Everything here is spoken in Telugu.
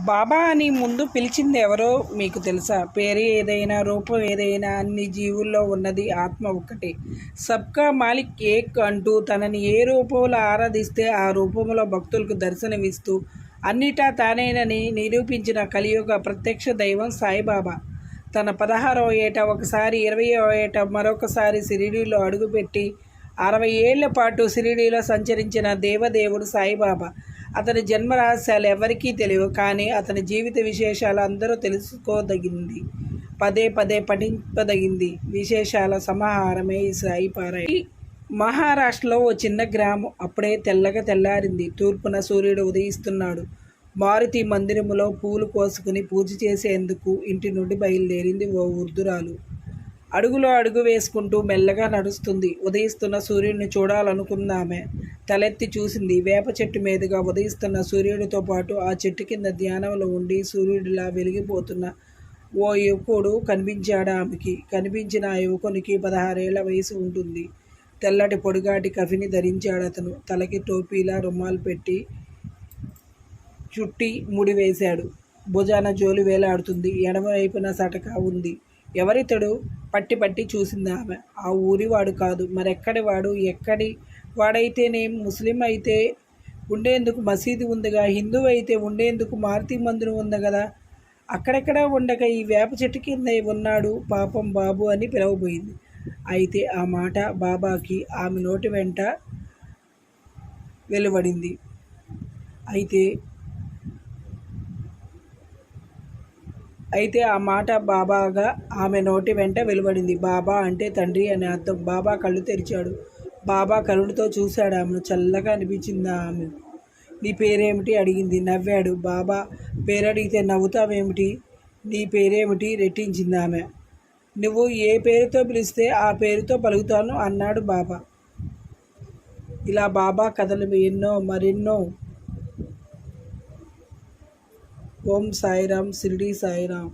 బాబా అని ముందు పిలిచింది ఎవరో మీకు తెలుసా? పేరు ఏదైనా రూపం ఏదైనా అన్ని జీవుల్లో ఉన్నది ఆత్మ ఒక్కటే. సబ్కా మాలిక్ ఏక్ అంటూ తనని ఏ రూపంలో ఆరాధిస్తే ఆ రూపంలో భక్తులకు దర్శనమిస్తూ అన్నిటా తానేనని నిరూపించిన కలియుగ ప్రత్యక్ష దైవం సాయిబాబా. తన పదహారవ ఏట ఒకసారి ఇరవయో ఏట మరొకసారి షిరిడీలో అడుగుపెట్టి అరవై ఏళ్ళ పాటు షిరిడీలో సంచరించిన దేవదేవుడు సాయిబాబా. అతని జన్మ రహస్యాలు ఎవరికీ తెలియవు కానీ అతని జీవిత విశేషాలు అందరూ తెలుసుకోదగింది. పదే పదే పఠింపదగింది విశేషాల సమాహారమే ఈ సాయి పారాయి మహారాష్ట్రలో ఓ చిన్న గ్రామం అప్పుడే తెల్లగా తెల్లారింది. తూర్పున సూర్యుడు ఉదయిస్తున్నాడు. మారుతి మందిరములో పూలు కోసుకుని పూజ చేసేందుకు ఇంటి నుండి బయలుదేరింది ఓ వృద్ధురాలు. అడుగులో అడుగు వేసుకుంటూ మెల్లగా నడుస్తుంది. ఉదయిస్తున్న సూర్యుడిని చూడాలనుకుందామె. తలెత్తి చూసింది. వేప చెట్టు మీదుగా ఉదయిస్తున్న సూర్యుడితో పాటు ఆ చెట్టు కింద ధ్యానంలో ఉండి సూర్యుడిలా వెలిగిపోతున్న ఓ యువకుడు కనిపించాడు ఆమెకి. కనిపించిన ఆ యువకునికి పదహారేళ్ళ వయసు ఉంటుంది. తెల్లటి పొడిగాటి కఫిని ధరించాడు అతను. తలకి టోపీలా రుమాలు పెట్టి చుట్టి ముడి వేశాడు. భుజాన జోలి వేలాడుతుంది. ఎడమవైపున సటక ఉంది. ఎవరితడు పట్టి పట్టి చూసింది ఆమె. ఆ ఊరివాడు కాదు మరెక్కడి వాడు ఎక్కడి వాడైతేనేం ముస్లిం అయితే ఉండేందుకు మసీదు ఉందిగా హిందువు అయితే ఉండేందుకు మారుతి మందిరం ఉంది కదా. అక్కడెక్కడ ఉండక ఈ వేప చెట్టు కింద ఉన్నాడు పాపం బాబు అని పిలవబోయింది. అయితే ఆ మాట బాబాకి ఆమె నోటి వెంట వెలువడింది. అయితే అయితే ఆ మాట బాబాగా ఆమె నోటి వెంట వెలువడింది. బాబా అంటే తండ్రి అని అర్థం. బాబా కళ్ళు తెరిచాడు. బాబా కరుణతో చూశాడు ఆమెను. చల్లగా అనిపించింది ఆమె. నీ పేరేమిటి? అడిగింది. నవ్వాడు. బాబా పేరు అడిగితే నవ్వుతావేమిటి? నీ పేరేమిటి? రెట్టించింది ఆమె. నువ్వు ఏ పేరుతో పిలిస్తే ఆ పేరుతో పలుకుతాను అన్నాడు బాబా. ఇలా బాబా కథలు ఎన్నో మరెన్నో ओम साई राम शिरडी साई राम